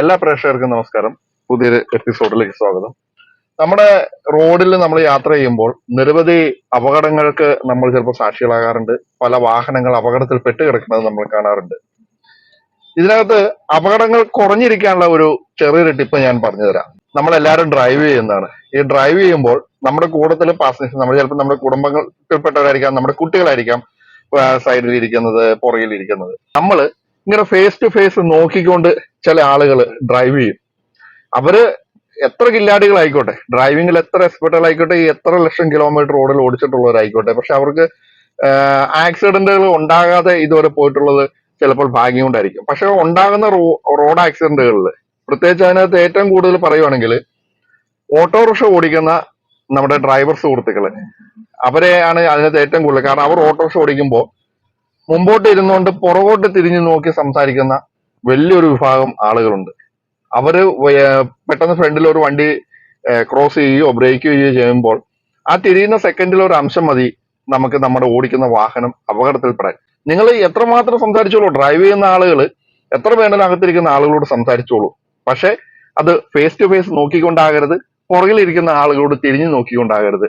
എല്ലാ പ്രേക്ഷകർക്കും നമസ്കാരം. പുതിയൊരു എപ്പിസോഡിലേക്ക് സ്വാഗതം. നമ്മുടെ റോഡിൽ നമ്മൾ യാത്ര ചെയ്യുമ്പോൾ നിരവധി അപകടങ്ങൾക്ക് നമ്മൾ ചിലപ്പോൾ സാക്ഷികളാകാറുണ്ട്. പല വാഹനങ്ങൾ അപകടത്തിൽ പെട്ട് കിടക്കുന്നത് നമ്മൾ കാണാറുണ്ട്. ഇതിനകത്ത് അപകടങ്ങൾ കുറഞ്ഞിരിക്കാനുള്ള ഒരു ചെറിയൊരു ടിപ്പ് ഞാൻ പറഞ്ഞുതരാം. നമ്മൾ എല്ലാവരും ഡ്രൈവ് ചെയ്യുന്നതാണ്. ഈ ഡ്രൈവ് ചെയ്യുമ്പോൾ നമ്മുടെ കൂടത്തിൽ പാസഞ്ചേഴ്സ് നമ്മൾ ചിലപ്പോൾ നമ്മുടെ കുടുംബങ്ങളിൽപ്പെട്ടവരായിരിക്കാം നമ്മുടെ കുട്ടികളായിരിക്കാം സൈഡിൽ ഇരിക്കുന്നത് പുറകിൽ ഇരിക്കുന്നത്. നമ്മൾ ഇങ്ങനെ ഫേസ് ടു ഫേസ് നോക്കിക്കൊണ്ട് ചില ആളുകൾ ഡ്രൈവ് ചെയ്യും. അവർ എത്ര കില്ലാടികളായിക്കോട്ടെ ഡ്രൈവിംഗിൽ എത്ര ഈ എത്ര ലക്ഷം കിലോമീറ്റർ റോഡിൽ ഓടിച്ചിട്ടുള്ളവരായിക്കോട്ടെ. പക്ഷെ അവർക്ക് ആക്സിഡന്റുകൾ ഉണ്ടാകാതെ ഇതുവരെ പോയിട്ടുള്ളത് ചിലപ്പോൾ ഭാഗ്യം കൊണ്ടായിരിക്കും. പക്ഷെ ഉണ്ടാകുന്ന റോഡ് ആക്സിഡന്റുകളിൽ പ്രത്യേകിച്ച് അതിനകത്ത് ഏറ്റവും കൂടുതൽ പറയുവാണെങ്കിൽ ഓട്ടോറിക്ഷ ഓടിക്കുന്ന നമ്മുടെ ഡ്രൈവർ സുഹൃത്തുക്കൾ അവരെയാണ് അതിനകത്ത് ഏറ്റവും കൂടുതൽ. കാരണം അവർ ഓട്ടോറിക്ഷ ഓടിക്കുമ്പോൾ മുമ്പോട്ട് ഇരുന്നുകൊണ്ട് പുറകോട്ട് തിരിഞ്ഞു നോക്കി സംസാരിക്കുന്ന വലിയൊരു വിഭാഗം ആളുകളുണ്ട്. അവർ പെട്ടെന്ന് ഫ്രണ്ടിൽ ഒരു വണ്ടി ക്രോസ് ചെയ്യുകയോ ബ്രേക്ക് ചെയ്യുകയോ ചെയ്യുമ്പോൾ ആ തിരിയുന്ന സെക്കൻഡിൽ ഒരു അംശം മതി നമുക്ക് നമ്മുടെ ഓടിക്കുന്ന വാഹനം അപകടത്തിൽപ്പെടാൻ. നിങ്ങൾ എത്രമാത്രം സംസാരിച്ചോളൂ ഡ്രൈവ് ചെയ്യുന്ന ആളുകൾ എത്ര വേണമെങ്കിലും അകത്തിരിക്കുന്ന ആളുകളോട് സംസാരിച്ചോളൂ. പക്ഷെ അത് ഫേസ് ടു ഫേസ് നോക്കിക്കൊണ്ടാകരുത് പുറകിലിരിക്കുന്ന ആളുകളോട് തിരിഞ്ഞു നോക്കിക്കൊണ്ടാകരുത്.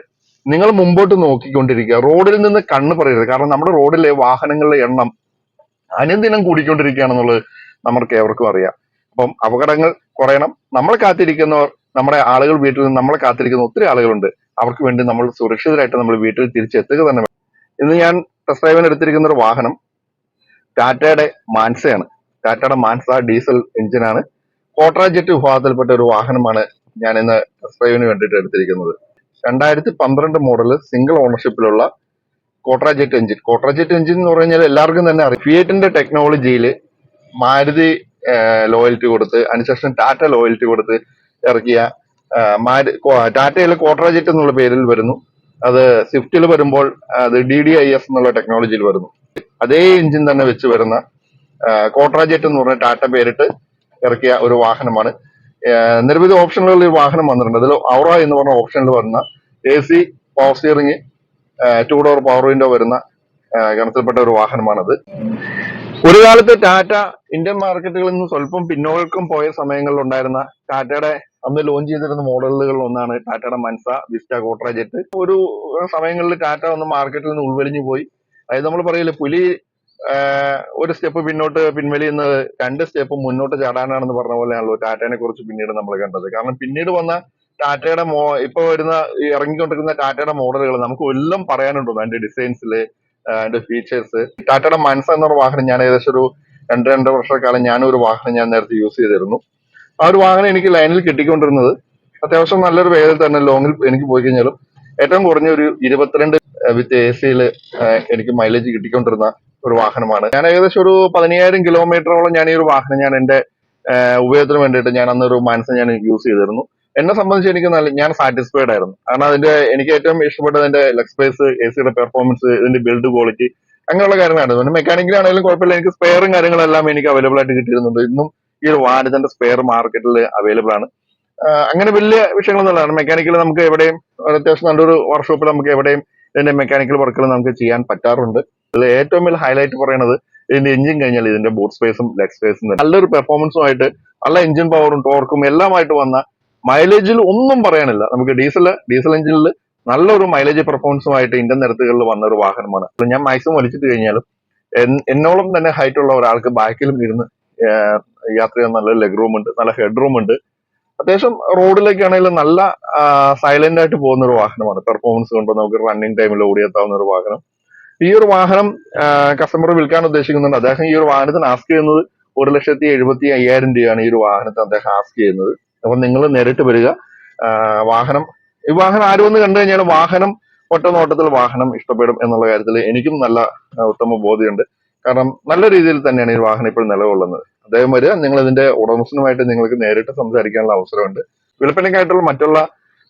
നിങ്ങൾ മുമ്പോട്ട് നോക്കിക്കൊണ്ടിരിക്കുക. റോഡിൽ നിന്ന് കണ്ണ് പറയരുത്. കാരണം നമ്മുടെ റോഡിലെ വാഹനങ്ങളുടെ എണ്ണം അനുദിനം കൂടിക്കൊണ്ടിരിക്കുകയാണെന്നുള്ളത് നമുക്ക് ഏവർക്കും അറിയാം. അപ്പം അപകടങ്ങൾ കുറയണം. നമ്മൾ കാത്തിരിക്കുന്നവർ നമ്മുടെ ആളുകൾ വീട്ടിൽ നിന്ന് നമ്മളെ കാത്തിരിക്കുന്ന ഒത്തിരി ആളുകളുണ്ട്. അവർക്ക് വേണ്ടി നമ്മൾ സുരക്ഷിതരായിട്ട് നമ്മൾ വീട്ടിൽ തിരിച്ചെത്തുക തന്നെ ഇന്ന് ഞാൻ ടെസ്റ്റ് ഡ്രൈവിന് എടുത്തിരിക്കുന്ന ഒരു വാഹനം ടാറ്റയുടെ മാൻസയാണ്. ടാറ്റയുടെ മാൻസ ഡീസൽ എഞ്ചിനാണ്. കോട്രാജെറ്റ് വിഭാഗത്തിൽപ്പെട്ട ഒരു വാഹനമാണ് ഞാൻ ഇന്ന് ടെസ്റ്റ് ഡ്രൈവിന് വേണ്ടിയിട്ട് എടുത്തിരിക്കുന്നത്. രണ്ടായിരത്തി പന്ത്രണ്ട് മോഡൽ സിംഗിൾ ഓണർഷിപ്പിലുള്ള കോട്രാജെറ്റ് എഞ്ചിൻ കോട്രാജെറ്റ് എഞ്ചിൻ എന്ന് പറഞ്ഞാൽ എല്ലാവർക്കും തന്നെ അറിയാം. ഫിയേറ്റിന്റെ ടെക്നോളജിയിൽ മാരുതി ലോയൽറ്റി കൊടുത്ത് അതിനുശേഷം ടാറ്റ ലോയൽറ്റി കൊടുത്ത് ഇറക്കിയ മാരു ടാറ്റയിൽ കോട്രാജെറ്റ് എന്നുള്ള പേരിൽ വരുന്നു. അത് സ്വിഫ്റ്റിൽ വരുമ്പോൾ അത് ഡി ഡി ഐ എസ് എന്നുള്ള ടെക്നോളജിയിൽ വരുന്നു. അതേ എഞ്ചിൻ തന്നെ വെച്ച് വരുന്ന കോട്രാജെറ്റ് എന്ന് പറഞ്ഞ ടാറ്റ പേരിട്ട് ഇറക്കിയ ഒരു വാഹനമാണ്. നിരവധി ഓപ്ഷനുകളിൽ ഈ വാഹനം വന്നിട്ടുണ്ട്. അതിൽ ഔറ എന്ന് പറഞ്ഞ ഓപ്ഷനിൽ വരുന്ന A C power steering two door power window വരുന്ന ഗണത്തിൽപ്പെട്ട ഒരു വാഹനമാണത്. ഒരു കാലത്ത് ടാറ്റ ഇന്ത്യൻ മാർക്കറ്റുകളിൽ നിന്ന് സ്വല്പം പിന്നോക്കം പോയ സമയങ്ങളിൽ ഉണ്ടായിരുന്ന ടാറ്റയുടെ അന്ന് ലോഞ്ച് ചെയ്തിരുന്ന മോഡലുകളിൽ ഒന്നാണ് ടാറ്റയുടെ മൻസ വിസ്റ്റ കോട്ര ജെറ്റ് ഒരു സമയങ്ങളിൽ ടാറ്റ ഒന്ന് മാർക്കറ്റിൽ നിന്ന് ഉൾവലിഞ്ഞു പോയി. അതായത് നമ്മൾ പറയില്ലേ പുലി ഒരു സ്റ്റെപ്പ് പിന്നോട്ട് പിൻവലിയുന്നത് രണ്ട് സ്റ്റെപ്പ് മുന്നോട്ട് ചാടാനാണെന്ന് പറഞ്ഞ പോലെയാണല്ലോ ടാറ്റയെ കുറിച്ച് പിന്നീട് നമ്മൾ കണ്ടത്. കാരണം പിന്നീട് വന്ന ടാറ്റയുടെ മോ ഇപ്പൊ വരുന്ന ഇറങ്ങിക്കൊണ്ടിരിക്കുന്ന ടാറ്റയുടെ മോഡലുകൾ നമുക്ക് എല്ലാം പറയാനുണ്ടോ അതിന്റെ ഡിസൈൻസിൽ അതിന്റെ ഫീച്ചേഴ്സ് ടാറ്റയുടെ മനസ്സ എന്ന വാഹനം ഞാൻ ഏകദേശം ഒരു രണ്ട് രണ്ട് വർഷക്കാലം ഞാൻ ഒരു വാഹനം ഞാൻ നേരത്തെ യൂസ് ചെയ്തിരുന്നു. ആ ഒരു വാഹനം എനിക്ക് ലൈനിൽ കിട്ടിക്കൊണ്ടിരുന്നത് അത്യാവശ്യം നല്ലൊരു വേഗത്തിൽ തന്നെ ലോങ്ങിൽ എനിക്ക് പോയി കഴിഞ്ഞാലും ഏറ്റവും കുറഞ്ഞ ഒരു ഇരുപത്തിരണ്ട് വിത്ത് എ സിയിൽ എനിക്ക് മൈലേജ് കിട്ടിക്കൊണ്ടിരുന്ന ഒരു വാഹനമാണ്. ഞാൻ ഏകദേശം ഒരു പതിനയ്യായിരം കിലോമീറ്ററോളം ഞാൻ ഈ ഒരു വാഹനം ഞാൻ എന്റെ ഉപയോഗത്തിന് വേണ്ടിയിട്ട് ഞാൻ അന്നൊരു മനസ്സ് ഞാൻ യൂസ് ചെയ്തിരുന്നു. എന്നെ സംബന്ധിച്ച് എനിക്ക് നല്ല ഞാൻ സാറ്റിസ്ഫൈഡ് ആയിരുന്നു. കാരണം അതിന്റെ എനിക്ക് ഏറ്റവും ഇഷ്ടപ്പെട്ടത് അതിന്റെ ലെഗ് സ്പേസ് എ സിയുടെ പെർഫോമൻസ് ഇതിന്റെ ബിൽഡ് ക്വാളിറ്റി അങ്ങനെയുള്ള കാര്യങ്ങളാണ്. പിന്നെ മെക്കാനിക്കലാണെങ്കിലും കുഴപ്പമില്ല. എനിക്ക് സ്പെയറും കാര്യങ്ങളെല്ലാം എനിക്ക് അവൈലബിൾ ആയിട്ട് കിട്ടിയിരുന്നുണ്ട്. ഇന്നും ഈ ഒരു വാഹനത്തിന്റെ സ്പെയർ മാർക്കറ്റിൽ അവൈലബിൾ ആണ്. അങ്ങനെ വലിയ വിഷയങ്ങളൊന്നുമില്ല മെക്കാനിക്കൽ നമുക്ക് എവിടെയും അത്യാവശ്യം നല്ലൊരു വർക്ക്ഷോപ്പിൽ നമുക്ക് എവിടെയും ഇതിന്റെ മെക്കാനിക്കൽ വർക്കുകൾ നമുക്ക് ചെയ്യാൻ പറ്റാറുണ്ട്. ഇതിൽ ഏറ്റവും വലിയ ഹൈലൈറ്റ് പറയുന്നത് ഇതിന്റെ എഞ്ചിൻ കഴിഞ്ഞാൽ ഇതിന്റെ ബൂട്ട് സ്പേസും ലെഗ് സ്പേസും നല്ലൊരു പെർഫോമൻസുമായിട്ട് നല്ല എഞ്ചിൻ പവറും ടോർക്കും എല്ലാമായിട്ട് വന്ന മൈലേജിൽ ഒന്നും പറയാനില്ല. നമുക്ക് ഡീസൽ ഡീസൽ എഞ്ചിനിൽ നല്ലൊരു മൈലേജ് പെർഫോമൻസുമായിട്ട് ഇന്ത്യൻ നിരത്തുകളിൽ വന്ന ഒരു വാഹനമാണ് ഞാൻ മാക്സിമം വലിച്ചിട്ട് കഴിഞ്ഞാലും എന്നോളം തന്നെ ഹൈറ്റ് ഉള്ള ഒരാൾക്ക് ബാക്കിലും ഇരുന്ന് യാത്ര ചെയ്യാൻ നല്ല ലെഗ് റൂം ഉണ്ട് നല്ല ഹെഡ് റൂം ഉണ്ട്. അത്യാവശ്യം റോഡിലേക്കാണെങ്കിലും നല്ല സൈലന്റ് ആയിട്ട് പോകുന്ന ഒരു വാഹനമാണ്. പെർഫോമൻസ് കൊണ്ട് നമുക്ക് റണ്ണിങ് ടൈമിൽ ഓടിയെത്താവുന്ന ഒരു വാഹനം. ഈ ഒരു വാഹനം കസ്റ്റമർ വിൽക്കാൻ ഉദ്ദേശിക്കുന്നുണ്ട്. അദ്ദേഹം ഈ ഒരു വാഹനത്തിന് ആസ്ക് ചെയ്യുന്നത് ഒരു ലക്ഷത്തി എഴുപത്തി അയ്യായിരം രൂപയാണ് ഈ ഒരു വാഹനത്തെ അദ്ദേഹം ആസ്ക് ചെയ്യുന്നത്. അപ്പൊ നിങ്ങൾ നേരിട്ട് വരിക. വാഹനം ഈ വാഹനം ആരും ഒന്ന് കണ്ടു കഴിഞ്ഞാൽ വാഹനം ഒറ്റ നോട്ടത്തിൽ വാഹനം ഇഷ്ടപ്പെടും എന്നുള്ള കാര്യത്തിൽ എനിക്കും നല്ല ഉത്തമ ബോധ്യമുണ്ട്. കാരണം നല്ല രീതിയിൽ തന്നെയാണ് ഈ വാഹനം ഇപ്പോൾ നിലകൊള്ളുന്നത്. അദ്ദേഹം വരിക നിങ്ങൾ ഇതിന്റെ ഉടമസ്ഥനുമായിട്ട് നിങ്ങൾക്ക് നേരിട്ട് സംസാരിക്കാനുള്ള അവസരമുണ്ട്. വിൽപ്പനയ്ക്കായിട്ടുള്ള മറ്റുള്ള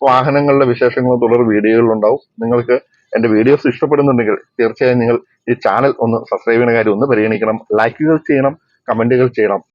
വാഹനങ്ങളുടെ വിശേഷങ്ങളും തുടർ വീഡിയോകളുണ്ടാവും നിങ്ങൾക്ക് എന്റെ വീഡിയോസ് ഇഷ്ടപ്പെടുന്നുണ്ടെങ്കിൽ തീർച്ചയായും നിങ്ങൾ ഈ ചാനൽ ഒന്ന് സബ്സ്ക്രൈബ് ചെയ്യുന്ന കാര്യം ഒന്ന് പരിഗണിക്കണം. ലൈക്കുകൾ ചെയ്യണം കമന്റുകൾ ചെയ്യണം.